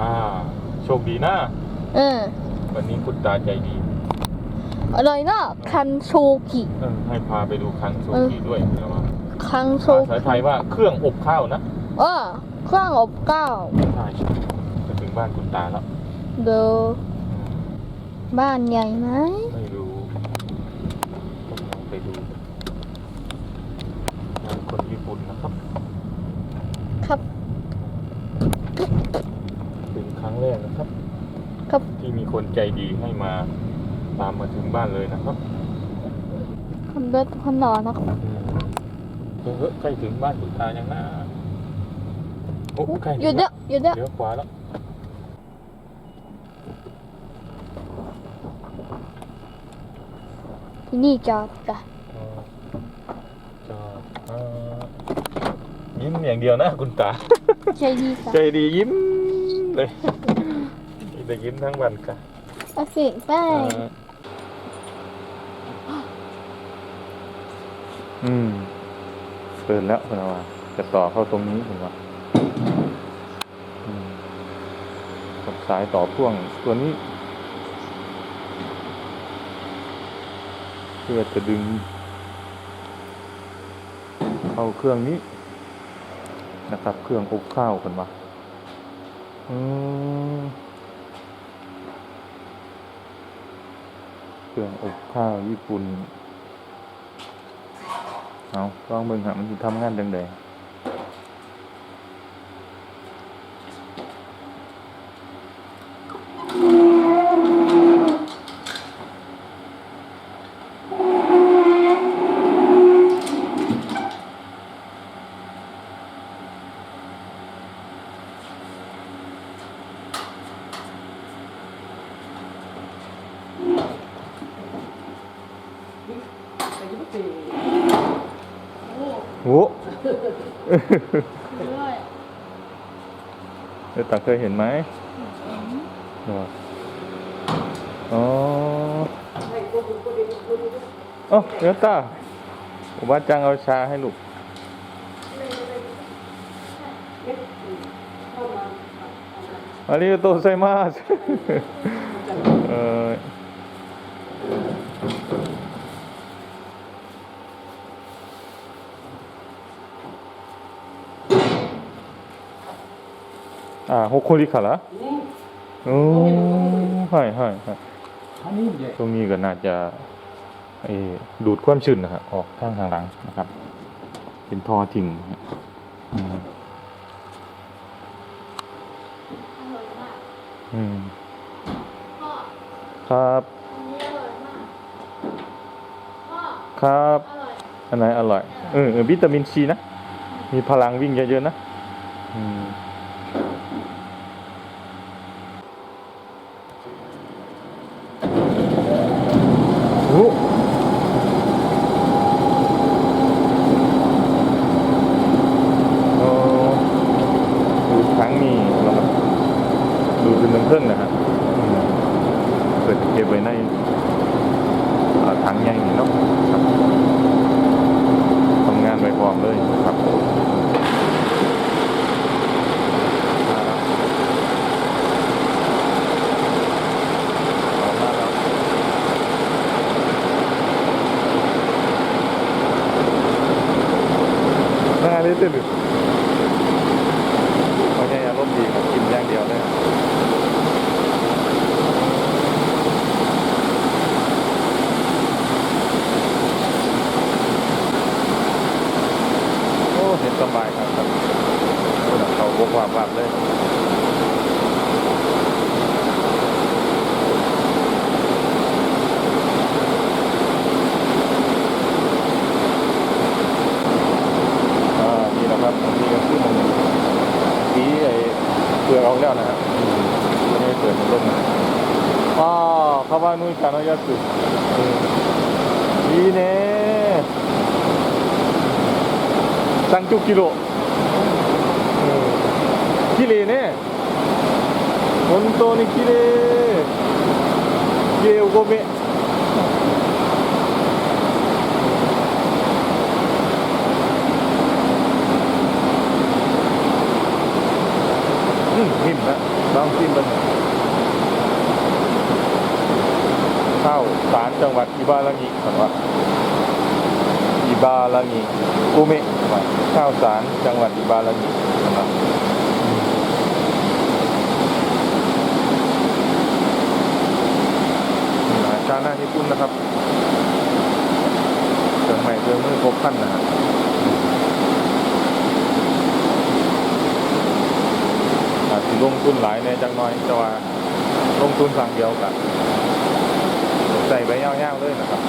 อ่า โชคดีนะ เออวันนี้คุณตาใจดีอร่อยเนาะคันโชกิเออให้พาไปดูคังโซกีด้วยนะว่าคังโชภาษากิไทยว่าเครื่องอบข้าวนะเออเครื่องอบก้าวใช่จะถึงบ้านคุณตาแล้วเดออืมบ้านใหญ่ไหมไม่รู้ต้องลองไปดูงานคนญี่ปุ่นนะครับ ครับ เป็นครั้งแรกนะครับ ครับ ที่มีคน ใจดีให้มาตามมาถึงบ้านเลยนะครับคนเดินคนหล่อนะครับอืมเออใกล้ถึงบ้านคุณตายังนะโอ้ใกล้ถึงหยุดเด้อหยุดเด้อเลี้ยวขวาแล้วที่นี่จอดจ้ะเออจอดเออยิ้มอย่างเดียวนะคุณตา ใจดีจ้ะใจดียิ้มเลยได้ยิ้มทั้งวันค่ะ โอเคไปอืมเปิดแล้วคุณว่าจะต่อเข้าตรงนี้คุณว่ากับสายต่อพ่วงตัวนี้ เพื่อจะดึง เข้าเครื่องนี้ นะครับ เครื่องอบข้าวคุณว่าอืม เครื่องอบข้าวญี่ปุ่น เอาลองเบิ่งครับมันจะทำงานดังใด โอ้ ด้วยเดี๋ยวตาเคยเห็นไหมเหรออ๋อเอ๋อเดี๋ยวตาผมว่าจังเอาชาให้ลูกอาริโตไซมาสเอ ออ่าฮกโคริからโอ้はいはいはい อันนี้เด็ก ตรงนี้ก็น่าจะเอ่อดูดความชื้นนะครับออกทางทางหลังนะครับ เป็นท่อทิ้งนะครับอืม อร่อยมาก อืม พ่อ ครับ อันนี้อร่อยมากพ่อ ครับ อร่อย อันไหนอร่อยเออเออวิตามินซีนะ มีพลังวิ่งเยอะๆนะอืม จริงนะครับ カバンののやつ、うん、いいね30キロ、うん、ね。本当におうん、いいだ。ダウンン เข้าวสารจังหวัดอิบารางิก่อนว่าอิบารางิอุเมะข้าวสารจังหวัดอิบารางินะครับอาชาหน้าญี่ปุ่นนะครับเครื่องใหม่เครื่องมือครบครันนะฮะอาจจะลงทุนหลายในจังน้อยแต่ว่าลงทุนครั้งเดียวกัน ใส่ไปยาวๆเลยนะครับ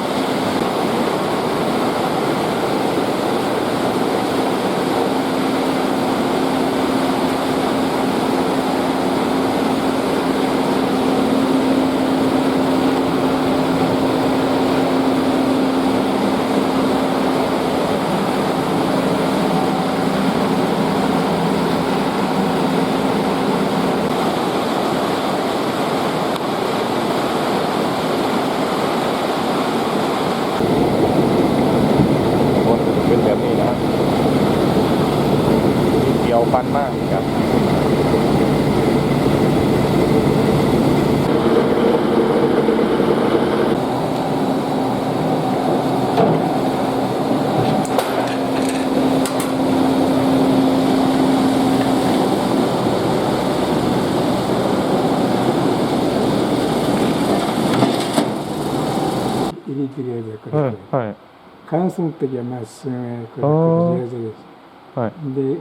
乾燥の時はまあすぐこではい。すで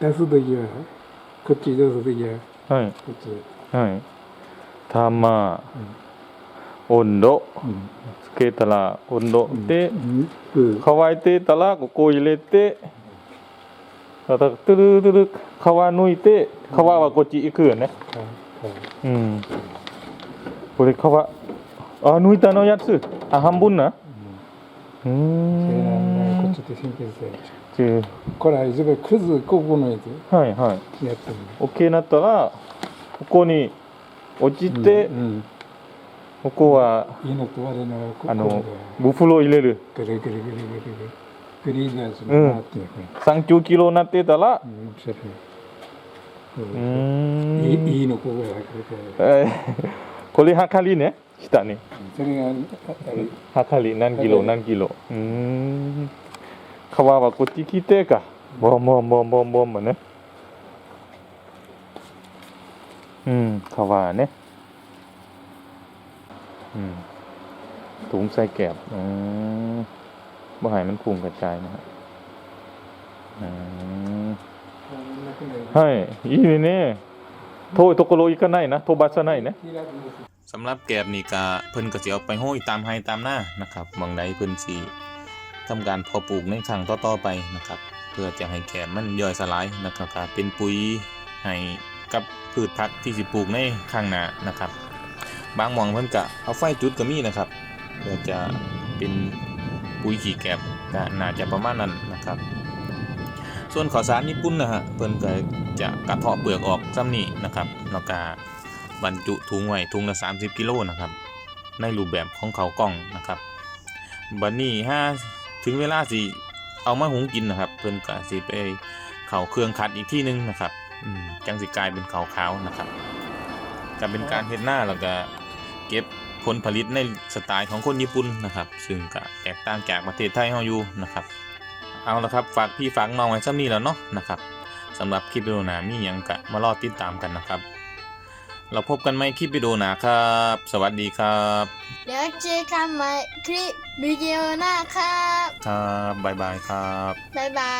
出す時はこっち出す時ははい。こっち。はい。たま温度。うんつけたら温度でうん。うん。乾いてたらここを入れてだからトゥルトゥル皮抜いて皮はこっち行くよね。うん。これ皮あ抜いたのやつ？あ半分な？うんだ。こんっちで神経性ちゅこれは一番クズここのやつ。はいはい。やってる。OK になったらここに落ちて、うんうん。ここはあのこブフロ入れる。るぐるぐるぐるぐる。ぐるぐるやつうん回ってるこ39キロになってたられうんうんん。いいのここがこれえーこれ測りね下にそれがあれ測り何キロ何キロうーん皮はこっち来てかボンボンボンボンボンもねうん皮はねอืมถุงใส่แกบอืมบ่ให้มันพุ่งกระจายนะฮะอืมはいいいね遠いところ行かないな飛ばさないね สำหรับแกบนี่ก็เพิ่นก็สิเอาไปห้อยตามไห้ตามหน้านะครับบางใดเพิ่นสิทำการพาะปลูกในครั้งต่อๆไปนะครับ เพื่อจะให้แกบมันย่อยสลายนะครับกเป็นปุ๋ยให้กับพืชผักที่สิปลูกในข้างหน้านะครับ บางหม่องเพิ่นก็เอาไฟจุดก็มีนะครับเพื่อจะเป็นปุ๋ยขี้แกบก็น่าจะประมาณนั้นนะครับ ส่วนข้าวสารญี่ปุ่นนะฮะเพิ่นก็จะกระเทาะเปลือกออกซ้ำนี่นะครับแล้วก็ บรรจุถุงไว้ถุงละ 30 กิโลนะครับ ในรูปแบบของเขากล้องนะครับบัดนี้ถ้าถึงเวลาสิเอามาหุงกินนะครับ เพิ่นก็สิไปเข้าเครื่องคัดอีกที่หนึงนะครับอืมจังสิกลายเป็นขาวขาวๆนะครับก็เป็นการเฮ็ดหน้าแล้วก็เก็บผลผลิตในสไตล์ของคนญี่ปุ่นนะครับ ซึ่งก็แตกต่างจากประเทศไทยเฮาอยู่นะครับ เอาละครับฝากพี่ฝากน้องไว้ซ้ำนี้แล้วเนาะนะครับสำหรับคลิปวิดีโอหน้ามีหยังกะมารอติดตามกันนะครับ เราพบกันไหมคลิปวิดีโอหน้าครับ สวัสดีครับ เดี๋ยวเจอกันใหม่คลิปวิดีโอหน้าครับ ครับ บ๊ายบายครับ บ๊ายบา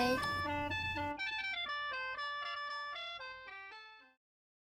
ย